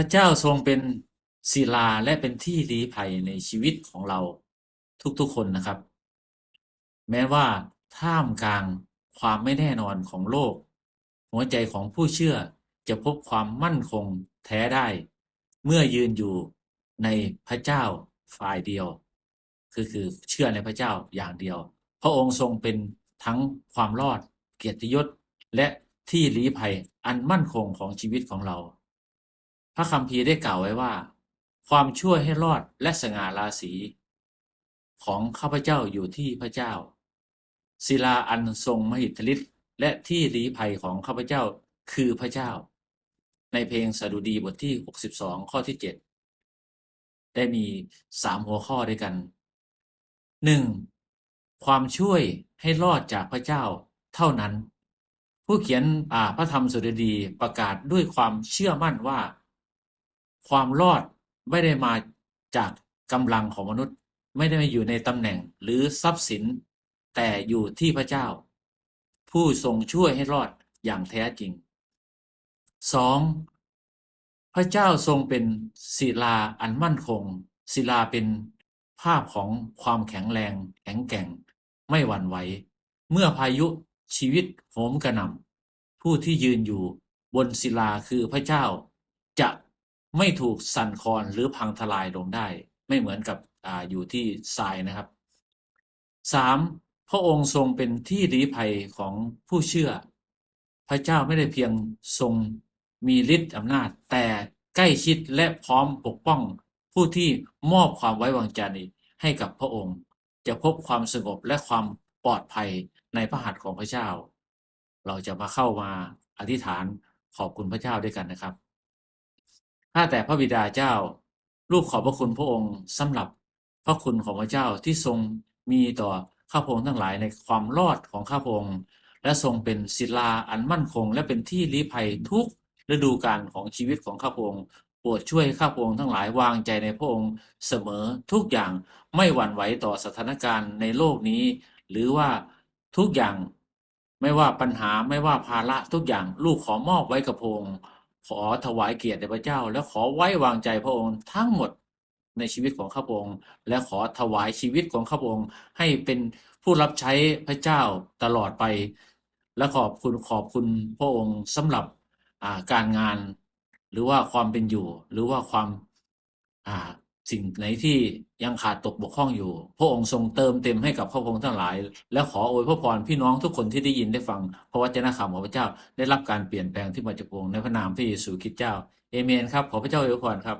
พระเจ้าทรงเป็นศิลาและเป็นที่ลี้ภัยในชีวิตของเราทุกๆคนนะครับ แม้ว่าท่ามกลางความไม่แน่นอนของโลก หัวใจของผู้เชื่อจะพบความมั่นคงแท้ได้ เมื่อยืนอยู่ในพระเจ้าฝ่ายเดียว คือคือเชื่อในพระเจ้าอย่างเดียว พระองค์ทรงเป็นทั้งความรอดเกียรติยศและที่ลี้ภัยอันมั่นคงของชีวิตของเรา ระคัมภีร์ได้กล่าวไว้ว่า ความช่วยให้รอดและสง่าราศี ของข้าพเจ้าอยู่ที่พระเจ้า ศิลาอันทรงมหิทธิฤทธิ์และที่ลี้ภัยของข้าพเจ้าคือพระเจ้า ในเพลงสดุดีบทที่ 62 ข้อที่ 7 ได้มีสามหัวข้อด้วยกัน 1. ความช่วยให้รอดจากพระเจ้าเท่านั้น ผู้เขียนพระธรรมสดุดีประกาศด้วยความเชื่อมั่นว่า ความรอดไม่ได้มาจากกำลังของมนุษย์ ไม่ได้มาอยู่ในตำแหน่งหรือทรัพย์สิน แต่อยู่ที่พระเจ้า ผู้ทรงช่วยให้รอดอย่างแท้จริง 2. พระเจ้าทรงเป็นศิลาอันมั่นคง ศิลาเป็นภาพของความแข็งแรง แข็งแกร่ง ไม่หวั่นไหว เมื่อพายุชีวิตโหมกระหน่ำผู้ที่ยืนอยู่บนศิลาคือพระเจ้าจะ ไม่ถูกสั่นคลอนหรือพังทลายลงได้ ไม่เหมือนกับออยู่ที่ทรายนะครับสามพระองค์ทรงเป็นที่ลี้ภัยของผู้เชื่อ พระเจ้าไม่ได้เพียงทรงมีฤทธิ์อำนาจ แต่ใกล้ชิดและพร้อมปกป้องผู้ที่มอบความไว้วางใจให้กับพระองค์ จะพบความสงบและความปลอดภัยในพระหัตถ์ของพระเจ้า เราจะมาเข้ามาอธิษฐานขอบคุณพระเจ้าด้วยกันนะครับ ข้าแต่พระบิดาเจ้า ลูกขอบพระคุณพระองค์สำหรับพระคุณของพระเจ้าที่ทรงมีต่อข้าพงค์ทั้งหลายในความรอดของข้าพงค์และทรงเป็นศิลาอันมั่นคง และเป็นที่ลี้ภัยทุกฤดูกาลของชีวิตของข้าพงค์โปรดช่วยข้าพงค์ทั้งหลายวางใจในพระองค์เสมอทุกอย่างไม่หวั่นไหวต่อสถานการณ์ในโลกนี้ หรือว่าทุกอย่าง ไม่ว่าปัญหาไม่ว่าภาระทุกอย่างลูกขอมอบไว้กับพระองค์ ขอถวายเกียรติแด่พระเจ้า และขอไว้วางใจพระองค์ทั้งหมดในชีวิตของข้าพระองค์ และขอถวายชีวิตของข้าพระองค์ให้เป็นผู้รับใช้พระเจ้าตลอดไป และขอบคุณขอบคุณพระองค์สำหรับการงาน หรือว่าความเป็นอยู่ หรือว่าความา สิ่งไหนที่ยังขาดตกบกพร่องอยู่ พระองค์ทรงเติมเต็มให้กับพระพงค์ทั้งหลาย และขออวยพระพรพี่น้องทุกคนที่ได้ยินได้ฟังพระวจนะคำของพระเจ้าได้รับการเปลี่ยนแปลงที่มาจากองค์ในพระนามพระเยซูคริสต์เจ้าเอเมนครับขอพระเจ้าอวยพรครับ